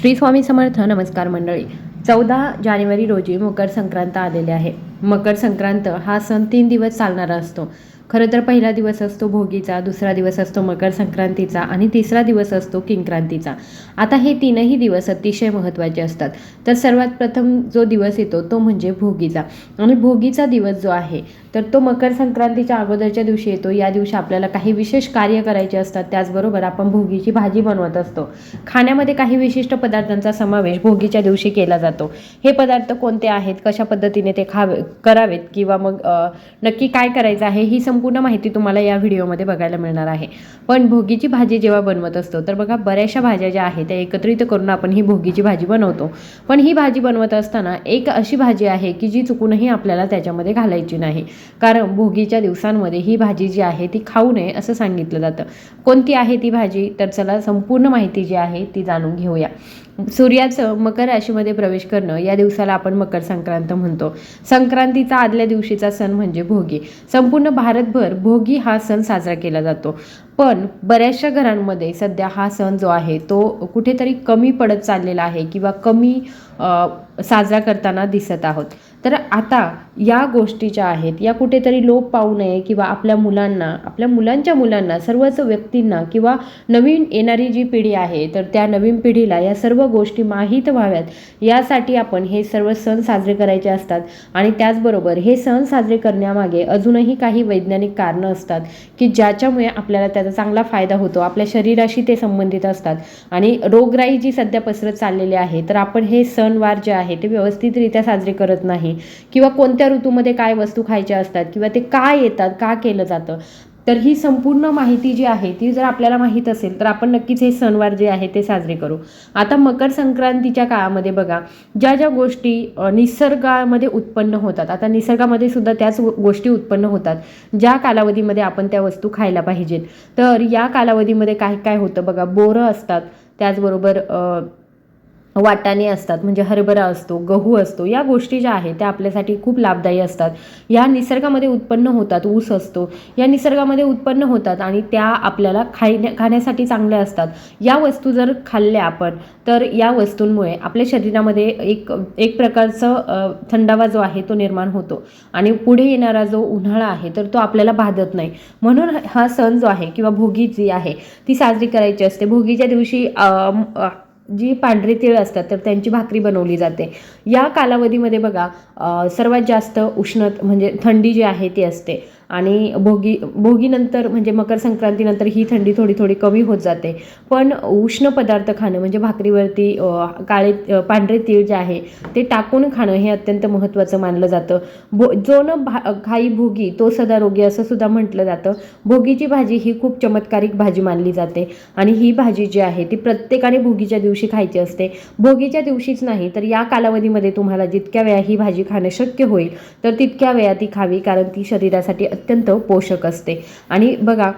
श्री स्वामी समर्थ नमस्कार मंडळी. चौदा जानेवारी रोजी मकर संक्रांत आलेले आहे. मकर संक्रांत हा सण तीन दिवस चालणारा असतो. खरं तर पहिला दिवस असतो भोगीचा दुसरा दिवस असतो मकर संक्रांतीचा आणि तिसरा दिवस असतो किंक्रांतीचा. आता हे तीनही दिवस अतिशय महत्त्वाचे असतात. तर सर्वात प्रथम जो दिवस येतो तो म्हणजे भोगीचा. आणि भोगीचा दिवस जो आहे तर तो मकर संक्रांतीच्या अगोदरच्या दिवशी येतो. या दिवशी आपल्याला काही विशेष कार्य करायचे असतात त्याचबरोबर आपण भोगीची भाजी बनवत असतो. खाण्यामध्ये काही विशिष्ट पदार्थांचा समावेश भोगीच्या दिवशी केला जातो. हे पदार्थ कोणते आहेत? कशा पद्धतीने ते खावे करावेत? किंवा मग नक्की काय करायचं आहे? ही संपूर्ण माहिती तुम्हाला या व्हिडिओमध्ये बघायला मिळणार आहे. पण भोगीची भाजी जेव्हा बनवत असतो तर बघा बऱ्याचशा भाज्या ज्या आहेत त्या एकत्रित करून आपण ही भोगीची भाजी बनवतो. पण ही भाजी बनवत असताना एक अशी भाजी आहे की जी चुकूनही आपल्याला त्याच्यामध्ये घालायची नाही. कारण भोगीच्या दिवसांमध्ये ही भाजी जी आहे ती खाऊ नये असं सांगितलं जातं. कोणती आहे ती भाजी? तर चला संपूर्ण माहिती जी आहे ती जाणून घेऊया. सूर्याचं मकर राशीमध्ये प्रवेश करणं या दिवसाला आपण मकर संक्रांत म्हणतो. संक्रांतीचा आदल्या दिवशीचा सण म्हणजे भोगी. संपूर्ण भारतभर भोगी हा सण साजरा केला जातो. पण बऱ्याचशा घरांमध्ये सध्या हा सण जो आहे तो कुठेतरी कमी पडत चाललेला आहे किंवा कमी साजरा करताना दिसत आहोत. तर आता या गोष्टी ज्या आहेत या कुठेतरी लोप पाहू नये किंवा आपल्या मुलांना आपल्या मुलांच्या मुलांना सर्वच व्यक्तींना किंवा नवीन येणारी जी पिढी आहे तर त्या नवीन पिढीला या सर्व गोष्टी माहीत व्हाव्यात. यासाठी आपण हे सर्व सण साजरे करायचे असतात आणि त्याचबरोबर हे सण साजरे करण्यामागे अजूनही काही वैज्ञानिक कारणं असतात की ज्याच्यामुळे आपल्याला त्याचा चांगला फायदा होतो. आपल्या शरीराशी ते संबंधित असतात. आणि रोगराई जी सध्या पसरत चाललेली आहे तर आपण हे सणवार जे आहे ते व्यवस्थितरित्या साजरे करत नाही. किंवा कोणत्या ऋतूमध्ये काय वस्तू खायच्या असतात किंवा ते का येतात का केलं जातं तर ही संपूर्ण माहिती जी आहे ती जर आपल्याला माहीत असेल तर आपण नक्कीच हे सणवार जे आहे ते साजरे करू. आता मकर संक्रांतीच्या काळामध्ये बघा ज्या ज्या गोष्टी निसर्गामध्ये उत्पन्न होतात आता निसर्गामध्ये सुद्धा त्याच गोष्टी उत्पन्न होतात ज्या कालावधीमध्ये आपण त्या वस्तू खायला पाहिजेत. तर या कालावधीमध्ये काय काय होतं बघा बोरं असतात त्याचबरोबर वाटाणे असतात म्हणजे हरभरा असतो गहू असतो या गोष्टी ज्या आहेत त्या आपल्यासाठी खूप लाभदायी असतात. या निसर्गामध्ये उत्पन्न होतात ऊस असतो. या निसर्गामध्ये उत्पन्न होतात आणि त्या आपल्याला खाण्या खाण्यासाठी चांगल्या असतात. या वस्तू जर खाल्ल्या आपण तर या वस्तूंमुळे आपल्या शरीरामध्ये एक एक प्रकारचं थंडावा जो आहे तो निर्माण होतो. आणि पुढे येणारा जो उन्हाळा आहे तर तो आपल्याला बाधत नाही. म्हणून हा सण जो आहे किंवा भोगी जी आहे ती साजरी करायची असते. भोगीच्या दिवशी जी पांढरे तीळ असतात तर त्यांची भाकरी बनवली जाते. या कालावधीमध्ये बघा सर्वात जास्त उष्ण म्हणजे थंडी जी आहे ती असते. आणि भोगी भोगीनंतर म्हणजे मकर संक्रांतीनंतर ही थंडी थोडी थोडी कमी होत जाते. पण उष्ण पदार्थ खाणं म्हणजे भाकरीवरती काळे पांढरे तीळ जे आहे ते टाकून खाणं हे अत्यंत महत्त्वाचं मानलं जातं. भो जो न भा खाई भोगी तो सदा रोगी असं सुद्धा म्हटलं जातं. भोगीची भाजी ही खूप चमत्कारिक भाजी मानली जाते. आणि ही भाजी जी आहे ती प्रत्येकाने भोगीच्या दिवशी खायची असते. भोगीच्या दिवशीच नाही तर या कालावधीमध्ये तुम्हाला जितक्या वेळा ही भाजी खाणं शक्य होईल तर तितक्या वेळा ती खावी कारण ती शरीरासाठी अत्यंत पोषक असते. आणि बघा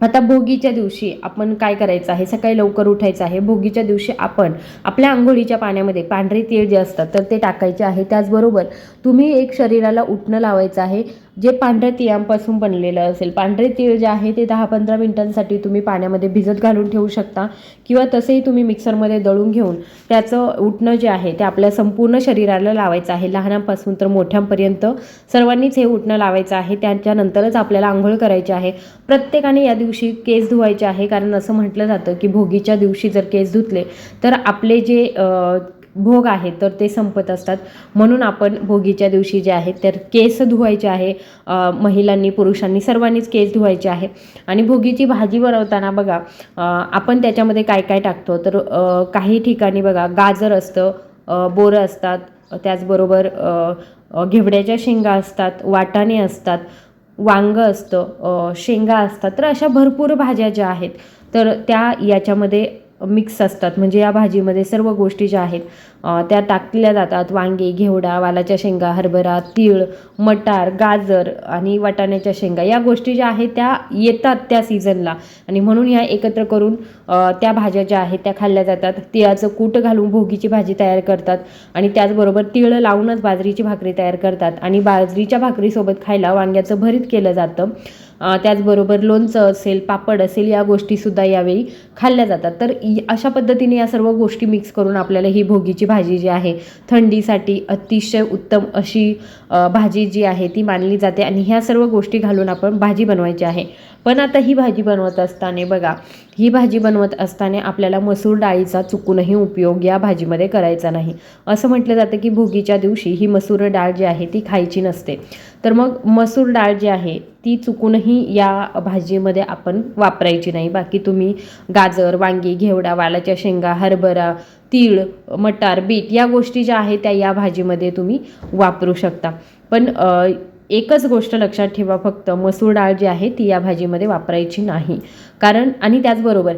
आता भोगीच्या दिवशी आपण काय करायचं आहे? सकाळी लवकर उठायचं आहे. भोगीच्या दिवशी आपण आपल्या आंघोळीच्या पाण्यामध्ये पांढरे तीळ जे असतात तर ते टाकायचे आहे. त्याचबरोबर तुम्ही एक शरीराला उठणं लावायचं आहे. जे पांढऱ्या तिळांपासून बनलेलं असेल पांढरे तीळ जे आहे ते दहा पंधरा मिनटांसाठी तुम्ही पाण्यामध्ये भिजत घालून ठेवू शकता किंवा तसेही तुम्ही मिक्सरमध्ये दळून घेऊन त्याचं उठणं जे आहे ते आपल्या संपूर्ण शरीराला लावायचं आहे. लहानांपासून तर मोठ्यांपर्यंत सर्वांनीच हे उठणं लावायचं आहे. त्याच्यानंतरच आपल्याला आंघोळ करायची आहे. प्रत्येकाने या दिवशी केस धुवायचे आहे. कारण असं म्हटलं जातं की भोगीच्या दिवशी जर केस धुतले तर आपले जे भोग आहेत तर ते संपत असतात. म्हणून आपण भोगीच्या दिवशी जे आहे तर केस धुवायचे आहे. महिलांनी पुरुषांनी सर्वांनीच केस धुवायचे आहे. आणि भोगीची भाजी बनवताना बघा आपण त्याच्यामध्ये काय काय टाकतो? तर काही ठिकाणी बघा गाजर असतं बोरं असतात त्याचबरोबर घेवड्याच्या शेंगा असतात वाटाणे असतात वांगं असतं शेंगा असतात. तर अशा भरपूर भाज्या ज्या आहेत तर त्या याच्यामध्ये मिक्स असतात. म्हणजे या भाजीमध्ये सर्व गोष्टी ज्या आहेत त्या टाकल्या जातात. वांगे घेवडा वालाच्या शेंगा हरभरा तीळ मटार गाजर आणि वाटाण्याच्या शेंगा. या गोष्टी ज्या आहेत त्या येतात त्या सीझनला आणि म्हणून ह्या एकत्र करून त्या भाज्या ज्या आहेत त्या खाल्ल्या जातात. तिळाचं कूट घालून भोगीची भाजी तयार करतात. आणि त्याचबरोबर तिळ लावूनच बाजरीची भाकरी तयार करतात. आणि बाजरीच्या भाकरीसोबत खायला वांग्याचं भरीत केलं जातं. त्याचबरोबर लोणचं असेल पापड असेल या गोष्टीसुद्धा यावेळी खाल्ल्या जातात. तर अशा पद्धतीने या सर्व गोष्टी मिक्स करून आपल्याला ही भोगीची भाजी जी आहे थंडीसाठी अतिशय उत्तम अशी भाजी जी आहे ती मानली जाते आणि ह्या सर्व गोष्टी घालून आपण भाजी बनवायची आहे. पण आता ही भाजी बनवत असताना बघा ही भाजी बनवत असताना आपल्याला मसूर डाळीचा चुकूनही उपयोग या भाजीमध्ये करायचा नाही. असं म्हटलं जातं की भोगीच्या दिवशी ही मसूर डाळ जी आहे ती खायची नसते. तर मग मसूर डाळ जी आहे ती चुकूनही या भाजीमध्ये आपण वापरायची नाही. बाकी तुम्ही गाजर वांगी घेवडा वालाच्या शेंगा हरभरा तीळ मटार बीट या गोष्टी ज्या आहेत त्या या भाजीमध्ये तुम्ही वापरू शकता. पण एकच गोष्ट लक्षात ठेवा फक्त मसूर डाळ जी आहे ती या भाजीमध्ये वापरायची नाही. कारण आणि त्याचबरोबर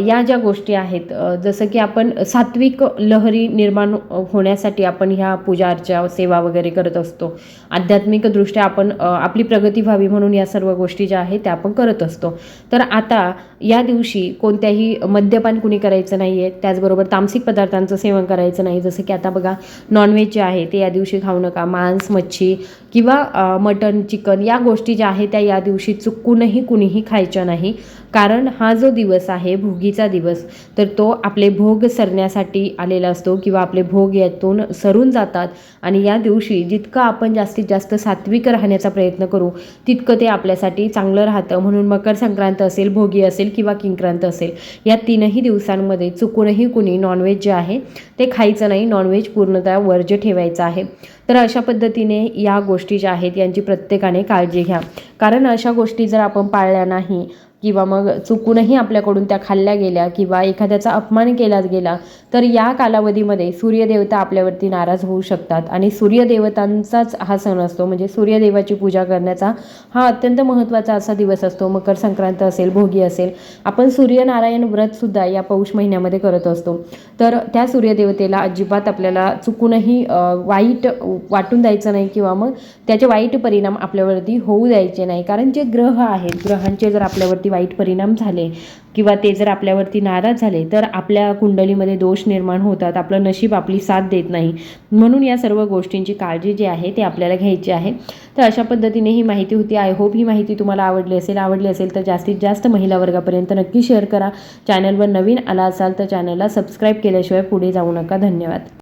या ज्या गोष्टी आहेत जसं की आपण सात्विक लहरी निर्माण होण्यासाठी आपण ह्या पूजा अर्चा सेवा वगैरे करत असतो. आध्यात्मिकदृष्ट्या आपण आपली प्रगती व्हावी म्हणून या सर्व गोष्टी ज्या आहेत त्या आपण करत असतो. तर आता या दिवशी कोणत्याही मद्यपान कुणी करायचं नाही आहे त्याचबरोबर तामसिक पदार्थांचं सेवन करायचं नाही. जसं की आता बघा नॉनव्हेज जे आहे ते या दिवशी खाऊ नका. मांस मच्छी किंवा मटन चिकन या गोष्टी ज्या आहेत त्या या दिवशी चुकूनही कुणीही खायच्या नाही. कारण हा जो दिवस आहे भोगीचा दिवस तर तो आपले भोग सरण्यासाठी आलेला असतो किंवा आपले भोग यातून सरून जातात. आणि या दिवशी जितकं आपण जास्तीत जास्त सात्विक राहण्याचा प्रयत्न करू तितकं ते आपल्यासाठी चांगलं राहतं. म्हणून मकर संक्रांत असेल भोगी असेल किंवा किंक्रांत असेल या तीनही दिवसांमध्ये चुकूनही कुणी नॉनव्हेज जे आहे ते खायचं नाही. नॉनव्हेज पूर्णतः वर्ज्य ठेवायचं आहे. तर अशा पद्धतीने या गोष्टी ज्या आहेत यांची प्रत्येकाने काळजी घ्या. कारण अशा गोष्टी जर आपण पाळल्या नाही किंवा मग चुकूनही आपल्याकडून त्या खाल्ल्या गेल्या किंवा एखाद्याचा अपमान केला गेला तर या कालावधीमध्ये सूर्यदेवता आपल्यावरती नाराज होऊ शकतात. आणि सूर्यदेवतांचाच हा सण असतो. म्हणजे सूर्यदेवाची पूजा करण्याचा हा अत्यंत महत्त्वाचा असा दिवस असतो. मकर संक्रांत असेल भोगी असेल आपण सूर्यनारायण व्रतसुद्धा या पौष महिन्यामध्ये करत असतो. तर त्या सूर्यदेवतेला अजिबात आपल्याला चुकूनही वाईट वाटून द्यायचं नाही किंवा मग त्याचे वाईट परिणाम आपल्यावरती होऊ द्यायचे नाही. कारण जे ग्रह आहेत ग्रहांचे जर आपल्यावरती वाईट परिणाम झाले किंवा ते जर आपल्यावरती नाराज झाले तर आपल्या कुंडलीमध्ये दोष निर्माण होतात. आपलं नशीब आपली साथ देत नाही. म्हणून या सर्व गोष्टींची काळजी जी आहे ते आपल्याला घ्यायची आहे. तर अशा पद्धतीने ही माहिती होती. आय होप ही माहिती तुम्हाला आवडली असेल. आवडली असेल तर जास्तीत जास्त महिला वर्गापर्यंत नक्की शेअर करा. चॅनलवर नवीन आला असाल तर चॅनलला सबस्क्राईब केल्याशिवाय पुढे जाऊ नका. धन्यवाद.